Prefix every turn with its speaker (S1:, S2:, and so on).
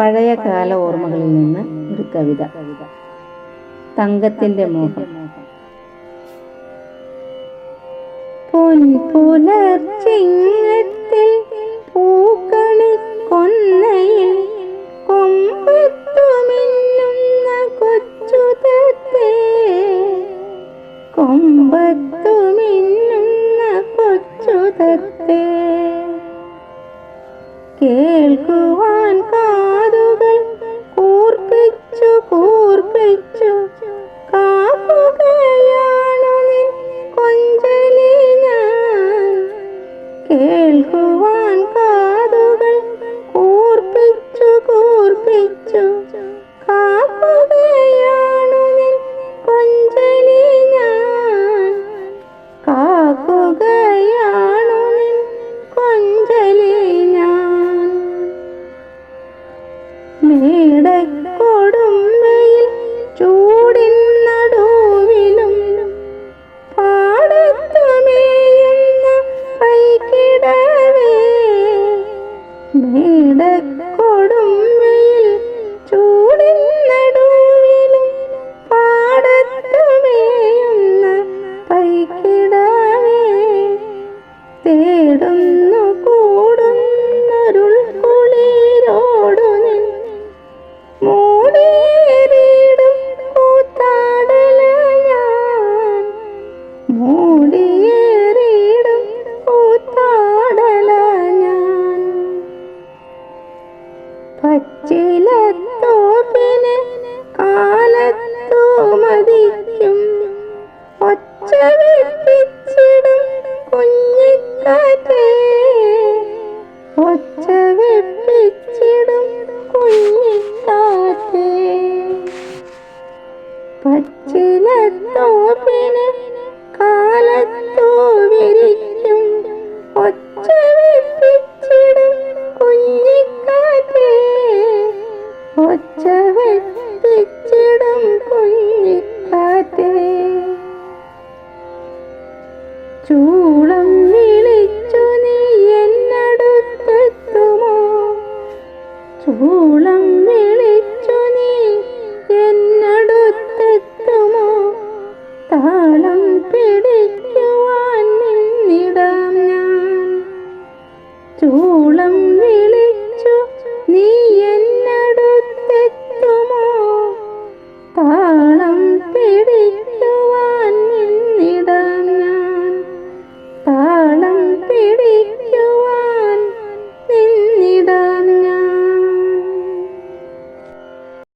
S1: പഴയ ഓർമ്മകളിൽ നിന്ന് ഒരു കവിത. തങ്കത്തിന്റെ മോഹം. പൊൻപുലർച്ചിങ്ങത്തിൽ പൂക്കളി കൊന്നയിൽ കൊമ്പത്തുമിന്നുന്ന കൊച്ചുതത്തെ. കൊമ്പത്തുമിന്നുന്ന കൊച്ചുതത്തെ. കേൾക്കുവാൻ കാതുകൾ കൂർപ്പിച്ചു മേടക്കൊടുമ്പയിൽ ചൂടിൻ നടുവിലും പാടത്തുമേയുന്ന പൈകിടവേ തേടുന്നു കൂടുന്നരുൾ കുഞ്ഞിക്കാറ്റേ ഒച്ച വെപ്പിച്ചിടും കുഞ്ഞിക്കാറ്റേ പച്ചിലത്തോപ്പിന് കാലത്തു വിരിക്കും ഒച്ച വെപ്പിച്ചിടും കുഞ്ഞിക്കാറ്റേ ഒച്ച വെപ്പിച്ചിടും കുഞ്ഞിക്കാറ്റേ ചൂളം ഓളം വിളിച്ചു നീ എന്നടുത്തെത്തുമോ? താളം പിടിക്കുവാൻ നിന്നിടാം ഞാൻ. ചൂളം